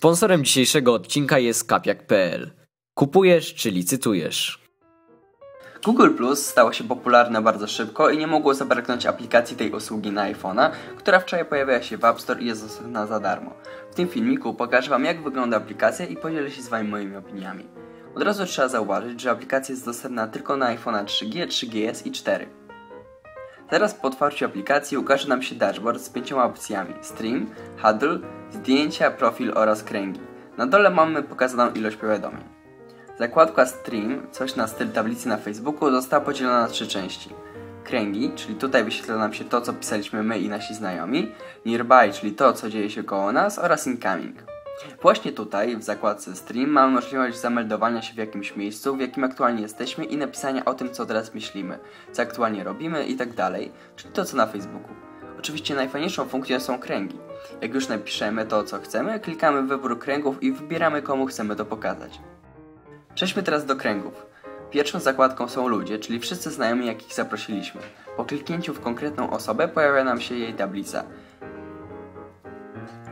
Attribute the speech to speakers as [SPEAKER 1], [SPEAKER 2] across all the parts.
[SPEAKER 1] Sponsorem dzisiejszego odcinka jest kapiak.pl. Kupujesz czy licytujesz?
[SPEAKER 2] Google Plus stało się popularne bardzo szybko i nie mogło zabraknąć aplikacji tej usługi na iPhone'a, która wczoraj pojawiła się w App Store i jest dostępna za darmo. W tym filmiku pokażę Wam jak wygląda aplikacja i podzielę się z Wami moimi opiniami. Od razu trzeba zauważyć, że aplikacja jest dostępna tylko na iPhone'a 3G, 3GS i 4. Teraz po otwarciu aplikacji ukaże nam się dashboard z pięcioma opcjami Stream, Huddle, Zdjęcia, Profil oraz Kręgi. Na dole mamy pokazaną ilość powiadomień. Zakładka Stream, coś na styl tablicy na Facebooku, została podzielona na trzy części. Kręgi, czyli tutaj wyświetla nam się to, co pisaliśmy my i nasi znajomi. Nearby, czyli to, co dzieje się koło nas oraz Incoming. Właśnie tutaj, w zakładce Stream, mamy możliwość zameldowania się w jakimś miejscu, w jakim aktualnie jesteśmy i napisania o tym, co teraz myślimy, co aktualnie robimy i tak dalej, czyli to, co na Facebooku. Oczywiście najfajniejszą funkcją są kręgi. Jak już napiszemy to, co chcemy, klikamy w wybór kręgów i wybieramy, komu chcemy to pokazać. Przejdźmy teraz do kręgów. Pierwszą zakładką są ludzie, czyli wszyscy znajomi, jakich zaprosiliśmy. Po kliknięciu w konkretną osobę pojawia nam się jej tablica.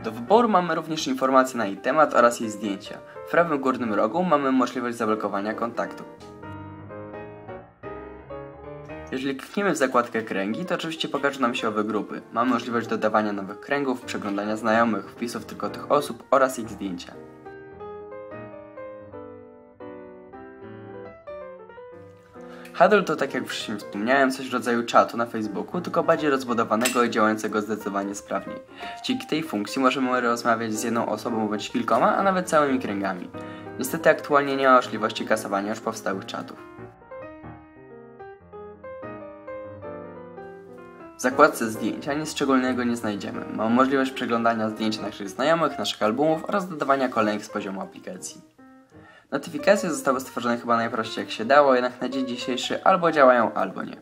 [SPEAKER 2] Do wyboru mamy również informacje na jej temat oraz jej zdjęcia. W prawym górnym rogu mamy możliwość zablokowania kontaktu. Jeżeli klikniemy w zakładkę kręgi, to oczywiście pokażą nam się owe grupy. Mamy możliwość dodawania nowych kręgów, przeglądania znajomych, wpisów tylko tych osób oraz ich zdjęcia. Huddle to, tak jak wcześniej wspomniałem, coś w rodzaju czatu na Facebooku, tylko bardziej rozbudowanego i działającego zdecydowanie sprawniej. Dzięki tej funkcji możemy rozmawiać z jedną osobą bądź kilkoma, a nawet całymi kręgami. Niestety aktualnie nie ma możliwości kasowania już powstałych czatów. W zakładce zdjęcia nic szczególnego nie znajdziemy. Mamy możliwość przeglądania zdjęć naszych znajomych, naszych albumów oraz dodawania kolejnych z poziomu aplikacji. Notyfikacje zostały stworzone chyba najprościej jak się dało, jednak na dzień dzisiejszy albo działają, albo nie.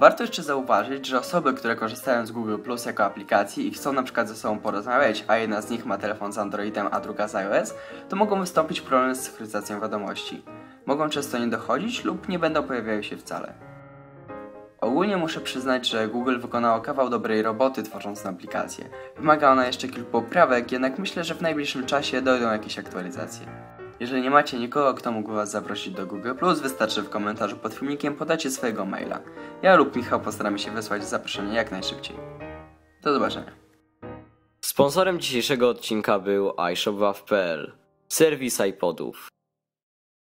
[SPEAKER 2] Warto jeszcze zauważyć, że osoby, które korzystają z Google Plus jako aplikacji i chcą na przykład ze sobą porozmawiać, a jedna z nich ma telefon z Androidem, a druga z iOS, to mogą wystąpić problemy z synchronizacją wiadomości. Mogą często nie dochodzić lub nie będą pojawiały się wcale. Ogólnie muszę przyznać, że Google wykonało kawał dobrej roboty tworząc tę aplikację. Wymaga ona jeszcze kilku poprawek, jednak myślę, że w najbliższym czasie dojdą jakieś aktualizacje. Jeżeli nie macie nikogo, kto mógł Was zaprosić do Google+, wystarczy w komentarzu pod filmikiem podacie swojego maila. Ja lub Michał postaramy się wysłać zaproszenie jak najszybciej. Do zobaczenia.
[SPEAKER 1] Sponsorem dzisiejszego odcinka był iShopWaw.pl, serwis iPodów.